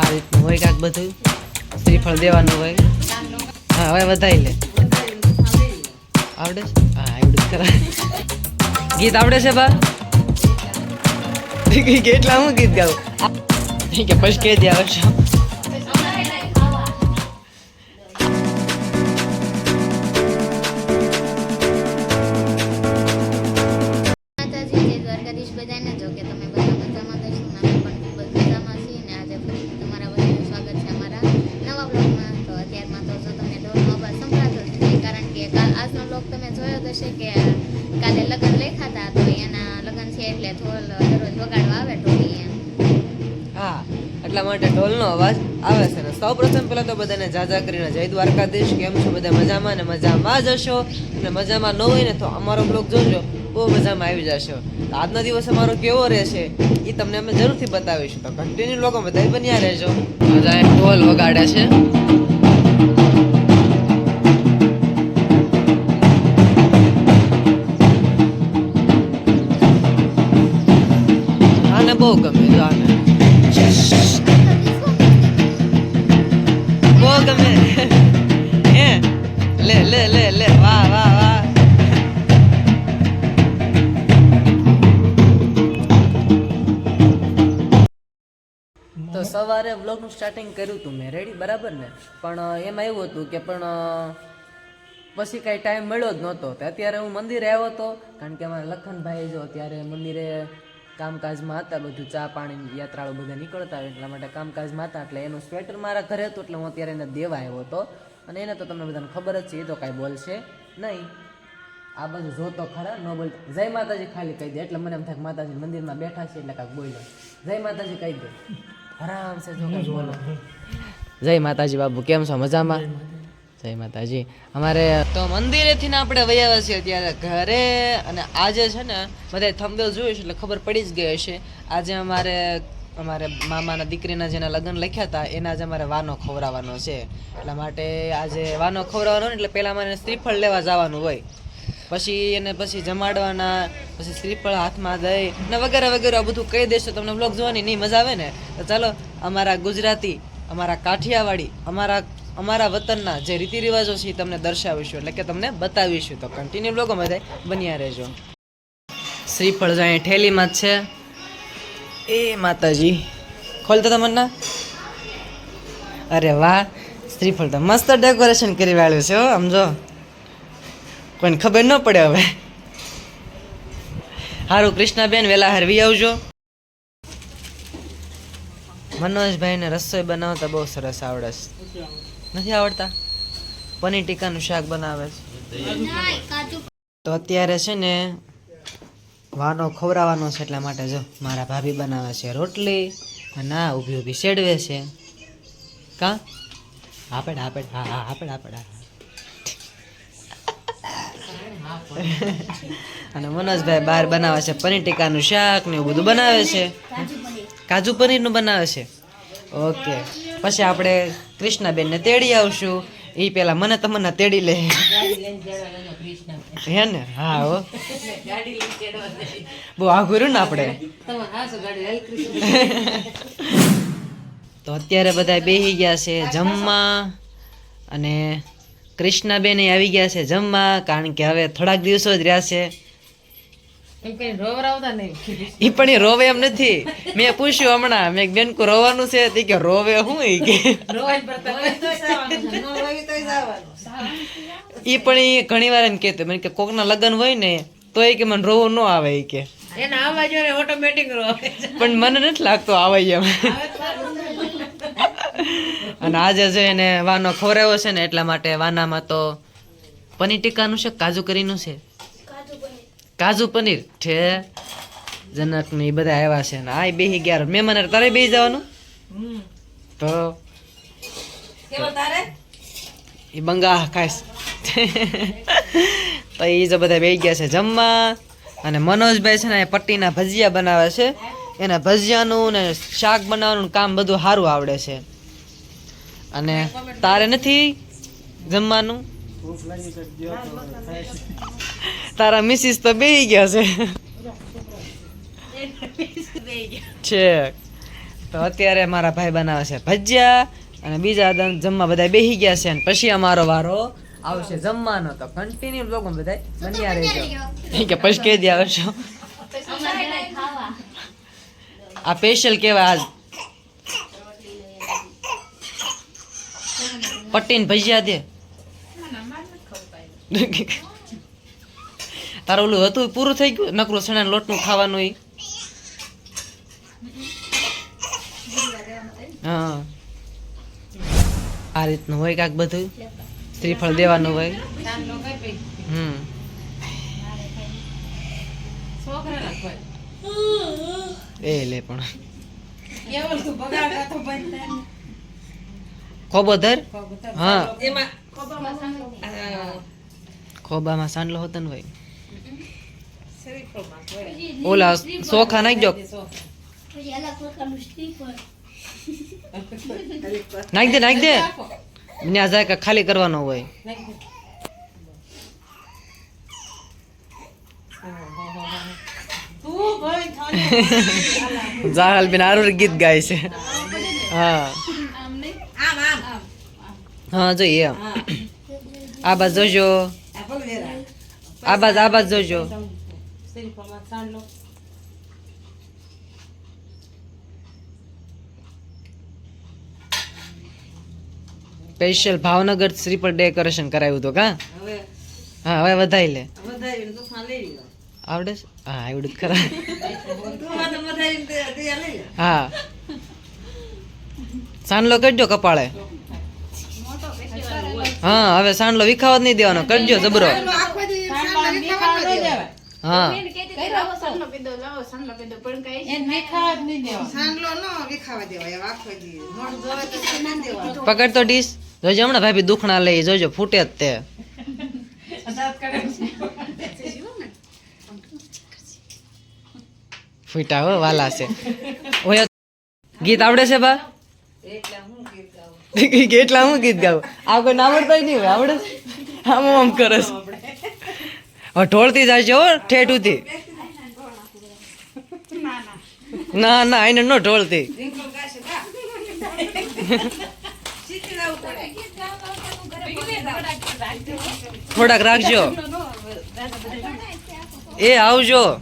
આ રીતનું હોય કાંક બધું. શ્રીફળ દેવાનું હોય. હા, હવે વધારી લે. આવડે છે? હા, આવડે કરા ગીત આવડે છે, બા? કેટલા હું ગીત ગાઉં? કે પછી કહી દે આવડશે? કે કાલ આજનો બ્લોગ તમે જોયો જ હશે કે કાલે લગ્ન લખ્યા હતા તો એના લગ્ન છે એટલે ઢોલ દરરોજ વગાડવા આવે ઢોલી એમ હા એટલા માટે ઢોલનો અવાજ આવે છે. ને સૌ પ્રથમ પહેલાં તો બધાને જાજા કરીને જય દ્વારકાધીશ. કેમ છો બધા? મજામાં ને મજામાં જ હશો? અને મજામાં ન હોય ને તો અમારો બ્લોગ જોજો. બહુ મજામાં આવી જશો. તો આજનો દિવસ અમારો કેવો રહેશે એ તમને અમે જરૂરથી બતાવીશું. તો કન્ટિન્યુ લોકો બધા બન્યા રહેજો. મજા ઢોલ વગાડે છે. ગમે જો આને બહુ ગમે હે લે લે લે લે વાહ વાહ વાહ તો સવારે વ્લોગનું સ્ટાર્ટિંગ કર્યું હતું મેં. રેડી બરાબર ને? પણ એમાં એવું હતું કે પણ પછી કાંઈ ટાઈમ મળ્યો જ નહોતો. અત્યારે હું મંદિરે આવ્યો હતો કારણ કે અમારા લખનભાઈ જો ત્યારે મંદિરે કામકાજમાં હતા બધું ચા પાણી યાત્રાળુ બધા નીકળતા હોય એટલા માટે કામકાજમાં હતા એટલે એનું સ્વેટર મારા ઘરે હતું એટલે હું અત્યારે એને દેવા આવ્યો હતો. અને એને તો તમને બધાને ખબર જ છે, એ તો કાંઈ બોલશે નહીં. આ બધું જોતો ખરા, ન બોલ. જય માતાજી ખાલી કહી દે, એટલે મને એમ થાય માતાજી મંદિરમાં બેઠા છે એટલે કાંઈક બોલ્યો. જય માતાજી કહી દે. આરામ છે બોલો. જય માતાજી બાબુ કેમ છો? મજામાં? જય માતાજી. અમારે તો મંદિરેથી ને આપણે વયા છીએ અત્યારે ઘરે અને આજે છે ને બધા થંબેલ જોયું છે એટલે ખબર પડી જ ગઈ હશે. આજે અમારે અમારે મામાના દીકરીના જેના લગ્ન લખ્યા હતા, એના જ અમારે વાનો ખવડાવવાનો છે. એટલા માટે આજે વાનો ખવડાવવાનો ને એટલે પહેલાં મારે શ્રીફળ લેવા જવાનું હોય. પછી એને પછી જમાડવાના, પછી શ્રીફળ હાથમાં દઈ ને વગેરે વગેરે આ બધું કહી દેશો. તમને બ્લોગ જોવાની નહીં મજા આવે ને? તો ચાલો, અમારા ગુજરાતી, અમારા કાઠિયાવાડી, અમારા અમારા વતનના જે રીતિ રિવાજો છે એ તમને દર્શાવીશું, એટલે કે તમને બતાવીશું. તો કન્ટિન્યુ લોકો બધા બન્યા રહેજો. શ્રીફળ જાય ઠેલીમાં જ છે. એ માતાજી ખોલતો તમને. અરે વાહ શ્રીફળ તો મસ્ત ડેકોરેશન કરી વાળ્યું છે હો સમજો કોઈને ખબર ન પડે હવે. સારું કૃષ્ણાબેન વહેલા હરવી આવજો. મનોજભાઈને રસોઈ બનાવતા બહુ સરસ આવડે છે. નથી આવડતા? પનીર ટીકાનું શાક બનાવે છે. તો અત્યારે છે ને, વાનો ખવડાવવાનો છે એટલા માટે જો, મારા ભાભી બનાવે છે રોટલી અને આ ઊભી ઊભી શેડવે છે. કા? આપડ આપડ હા હા આપડ આપડ હા અને મનોજભાઈ બહાર બનાવે છે પનીર ટીકાનું શાક ને એવું બધું બનાવે છે. કાજુ પનીરનું બનાવે છે. ઓકે. પછી આપણે કૃષ્ણાબેનને તેડી આવશું. એ પેલા મને તમને તેડી લે. હે ને? હા, હો. બહુ આઘું રહ્યું ને આપણે. તો અત્યારે બધા બેસી ગયા છે જમવા અને કૃષ્ણાબેન આવી ગયા છે જમવા, કારણ કે હવે થોડાક દિવસો જ રહ્યા છે. એ પણ એ રોવે એમ નથી. મેં પૂછ્યું હમણાં મેં બેન કો રોવાનું છે તે કે રોવે હું એ કે? એ પણ એ ઘણી વાર એમ કહેતો મને કે કોકના લગ્ન હોય ને તો એ કે મને રોવું ન આવે એ કે. પણ મને નથી લાગતો આવે એમ. અને આજે છે એને વાનો ખવડાવ્યો છે ને એટલા માટે વાનામાં તો પનીર ટીકાનું છે કાજુ કરીનું છે. કાજુ પનીર. છે જનક ને એ બધા આવ્યા છે ને. આ બેહી ગયા મહેમાન તારે બેહી જવાનું? તો એ બંગા ખાઈશ. તો એ જો બધા બેહી ગયા છે જમવા. અને મનોજભાઈ છે ને પટ્ટીના ભજીયા બનાવે છે. એના ભજીયાનું ને શાક બનાવવાનું કામ બધું સારું આવડે છે. અને તારે નથી જમવાનું? તારા મિસિસ તો બેહી ગયા છે તો અત્યારે મારા ભાઈ બનાવે છે ભજીયા અને બીજા જમવા બધા બેસી ગયા છે અને પછી અમારો વારો આવશે જમવાનો તો કન્ટિન્યુ લોકો બધા બન્યા રહેજો કે પછી કહી દે આવશો આ સ્પેશિયલ કેવા આજ પટ્ટીને ભજીયા દે તારું ઓલું હતું પૂરું થઈ ગયું? નકરું સણા લોટનું ખાવાનું ઈ? હા. આ રીતનું હોય કાંક બધું? શ્રીફળ દેવાનું હોય? હમ. એ લે પણ. કોબોદર હા. હા. ખોબામાં સાંડલો હોતો ને ભાઈ. ઓલા સોખા નાખજો નાખ દે નાખ દે. મને જાય કે ખાલી કરવાનો હોય. જાહલ બિન આરુર ગીત ગાય છે. હા. હા જોઈએ એમ આ બાજુ જોજો આ બાજ આ બાજ જોજો સ્પેશિયલ ભાવનગર શ્રીફળ ડેકોરેશન કરાવ્યું હતું કા? હા હવે વધાઈ લે. આવડે હા આવડે ખરા હા. સાંડલો કરજો કપાળે. હા હવે સાંડલો વિખાવત નહીં દેવાનો. કરજો જબરો. હા. પકડ તો ડીશ. જોજો હમણાં ભાભી દુખણા લઈ જોજો ફૂટે જ તે. ફૂટા હો વાલા છે. ઓય ગીત આવડે છે બા? કેટલા હું ગીત ગાવું. આ કોઈ ના આવડતા નહીં હોય આવડે આમ આમ કરે છે. ઢોળતી છે હો, ઠેઠુંથી. ના ના એને ન ઢોળતી. થોડાક રાખજો. એ આવજો.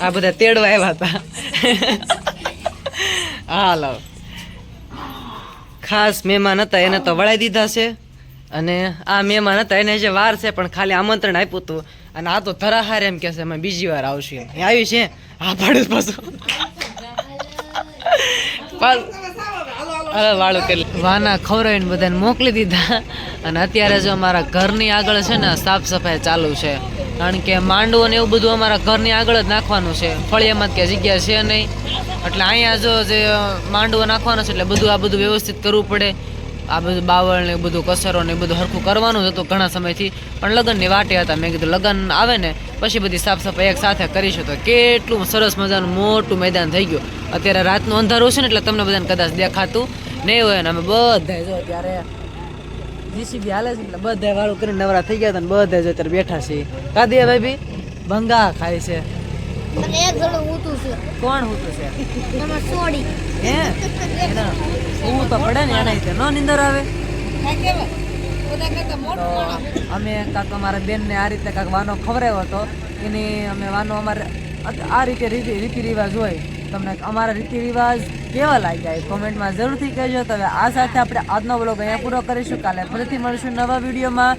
આ બધા તેડવા આવ્યા હતા. હાલો. ખાસ મહેમાન હતા, એને તો વળાઈ દીધા છે. અને આ મહેમાન હતા, એને જે વાર છે, પણ ખાલી આમંત્રણ આપ્યું હતું. અને આ તો ધરાહાર એમ કે છે, અમે બીજી વાર આવશું એ આવી છે હા પાડું પાછું. અરે વાળું કરી વાના ખવરાવીને બધાને મોકલી દીધા. અને અત્યારે જો અમારા ઘરની આગળ છે ને, સાફ સફાઈ ચાલુ છે. કારણ કે માંડવો ને એવું બધું અમારા ઘરની આગળ જ નાખવાનું છે. ફળિયામાં કે જગ્યા છે નહીં. એટલે અહીંયા જો જે માંડવો નાખવાનો છે, એટલે બધું આ બધું વ્યવસ્થિત કરવું પડે. આ બધું બાવળ ને બધું કસરો ને બધું હરખું કરવાનું જ હતું ઘણા સમયથી. પણ લગ્નની વાટે હતા. મેં કીધું, લગ્ન આવે ને, પછી બધી સાફ સફાઈ એક સાથે કરીશું. તો કેટલું સરસ મજાનું મોટું મેદાન થઈ ગયું. અત્યારે રાતનું અંધારું છે ને, એટલે તમને બધાને કદાચ દેખાતું નહીં હોય ને, અમે બધા જો ત્યારે જીસીબી હાલે છે એટલે બધા વાળું કરીને નવરા થઈ ગયા હતા ને બધા જો અત્યારે બેઠા છીએ કાદી ભાઈ ભંગા ખાય છે. એક ઘણું ઊંધું છે. કોણ હોતું છે? સોડી. હે? ઊંઘ તો પડે ને એના રીતે નો નિંદર આવે? અમે કાંક અમારા બેનને આ રીતે કાંક વાનો ખવડાવ્યો હતો. એની અમે વાનો અમારે આ રીતે રીતિ રિવાજ હોય. તમને અમારા રીતિ રિવાજ કેવા લાગ્યા એ કોમેન્ટમાં જરૂરથી કહેજો. તો આ સાથે આપણે આજનો બ્લોગ અહીંયા પૂરો કરીશું. કાલે ફરીથી મળીશું નવા વિડીયોમાં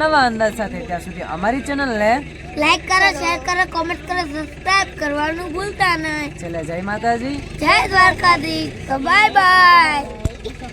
નવા અંદાજ સાથે. ત્યાં સુધી અમારી ચેનલને લાઈક કરો શેર કરો કોમેન્ટ કરો સબસ્ક્રાઇબ કરવાનું ભૂલતા નહીં. ચલે જય માતાજી. જય દ્વારકાધીશ. તો બાય બાય